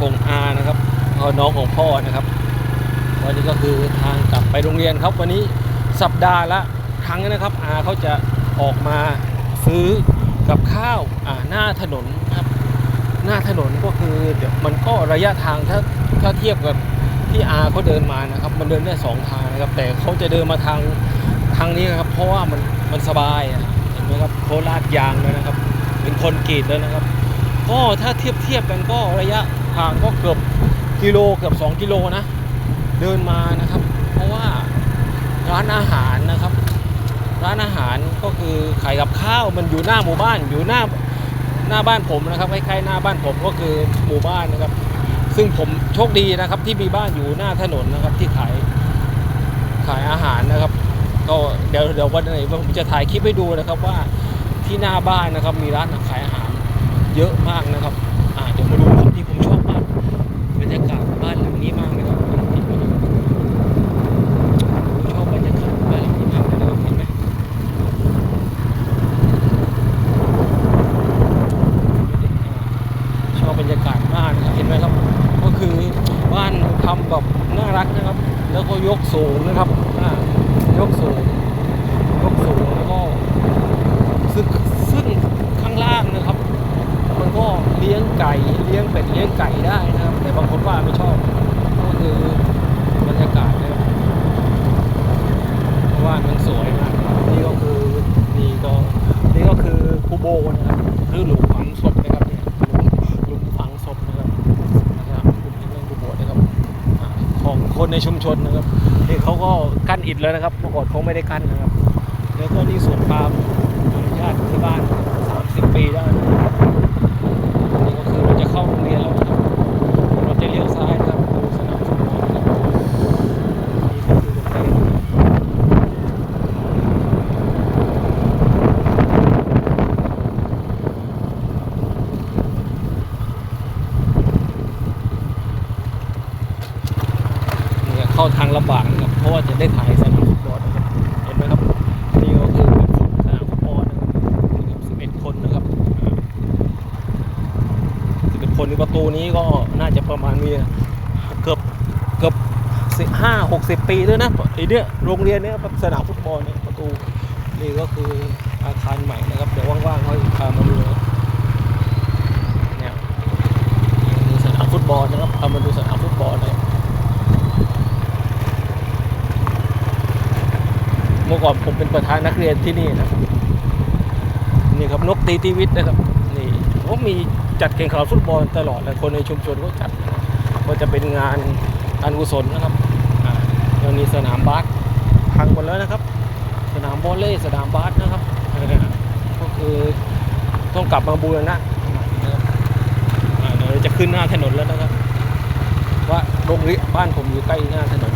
ส่งอานะครับเอาน้องของพ่อนะครับ วันนี้ก็คือทางกลับไปโรงเรียนครับวันนี้สัปดาห์ละครั้งนะครับอาเขาจะออกมาซื้อกับข้าวอ่าหน้าถนนครับ หน้าถนนก็คือเดี๋ยวมันก็ระยะทางถ้าถ้าเทียบกับที่อาเขาเดินมานะครับ มันเดินได้สองทางนะครับ แต่เขาจะเดินมาทางทางนี้นะครับ เพราะว่ามันมันสบายอะเห็นไหมครับโคราดยางเลยนะครับ เป็นคนกรีดเลยนะครับ ก็ถ้าเทียบเทียบกันก็ระยะทางก็เกือบกิโลเกือบ 2 กิโลนะ เดินมานะครับ เพราะว่าร้านอาหารนะครับ ร้านอาหารก็คือขายกับข้าวมันอยู่หน้าหมู่บ้านอยู่หน้าหน้าบ้านผมนะครับใกล้ๆหน้าบ้านผมก็คือหมู่บ้านนะครับ ซึ่งผมโชคดีนะครับที่มีบ้านอยู่หน้าถนนนะครับที่ขายขายอาหารนะครับ ก็เดี๋ยวเดี๋ยววันไหนผมจะถ่ายคลิปให้ดูนะครับว่าที่หน้าบ้านนะครับมีร้านขายอาหาร เยอะมากนะครับอ่าเดี๋ยวมาดูครับที่ผมชอบมากบรรยากาศบ้านหลังนี้มากเลยครับผมชอบบรรยากาศบ้านหลังนี้มากเลยนะครับเห็นไหมชอบบรรยากาศมากนะครับเห็นไหมครับ ก็คือบ้านทำแบบน่ารักนะครับ แล้วก็ยกสูงนะครับยกสูง ยกสูงแล้วก็ซึ่งซึ่งข้างล่างนะครับ มันก็เลี้ยงไก่เลี้ยงเป็ดเลี้ยงไก่ได้ นะครับแต่บางคนว่าไม่ชอบก็คือบรรยากาศนะครับเพราะว่ามันสวยมากนี่ก็คือนี่ก็นี่ก็คือคูโบนะครับหรือหลุมฝังศพนะครับเนี่ยหลุมฝังศพนะครับนะครับหลุมที่เรื่องคูโบนะครับของคนในชุมชนนะครับนี่เขาก็กั้นอิฐแล้วนะครับเมื่อก่อนเขาไม่ได้กั้นนะครับ แล้วก็นี่สวนปาล์มอนุญาตที่บ้าน 30 ปีได้นะครับนี่ก็คือเราจะเข้าโรงเรียนแล้วนะครับ เราจะเลี้ยวซ้ายนะครับดูสนามฟุตบอลนะครับนี่ก็คือโรงเรียนนี่ เข้าทางลำบากนะครับเพราะว่าจะได้ถ่ายสนามฟุตบอลนะครับเห็นไหมครับนี่ก็คือสนามฟุตบอลนะครับนี่ครับ11คนนะครับอ่า11คนในประตูนี้ก็น่าจะประมาณมีเกือบเกือบสิบห้าหกสิบปีด้วยนะไอเนี้ยโรงเรียนเนี้ยสนามฟุตบอลเนี่ยประตูนี่ก็คืออาคารใหม่นะครับเดี๋ยวว่างๆเขาพามาดูนะเนี่ยสนามฟุตบอลนะครับพามาดูสนามฟุตบอลนะครับ เมื่อ ก่อนผมเป็นประธานนักเรียนที่นี่นะครับนี่ครับนกตีตีวิทย์นะครับนี่ก็มีจัดแข่งขันฟุตบอลตลอดเลยคนในชุมชนก็จัดนะครับก็จะเป็นงานการกุศลนะครับอ่าแล้วมีสนามบาสพังหมดแล้วนะครับ สนามบอลเล่สนามบาสนะครับเออก็คือต้องกลับมาบูรณะใหม่นะครับอ่าเดี๋ยวจะขึ้นหน้าถนนแล้วนะครับ ว่าโรงเรียนบ้านผมอยู่ใกล้หน้าถนน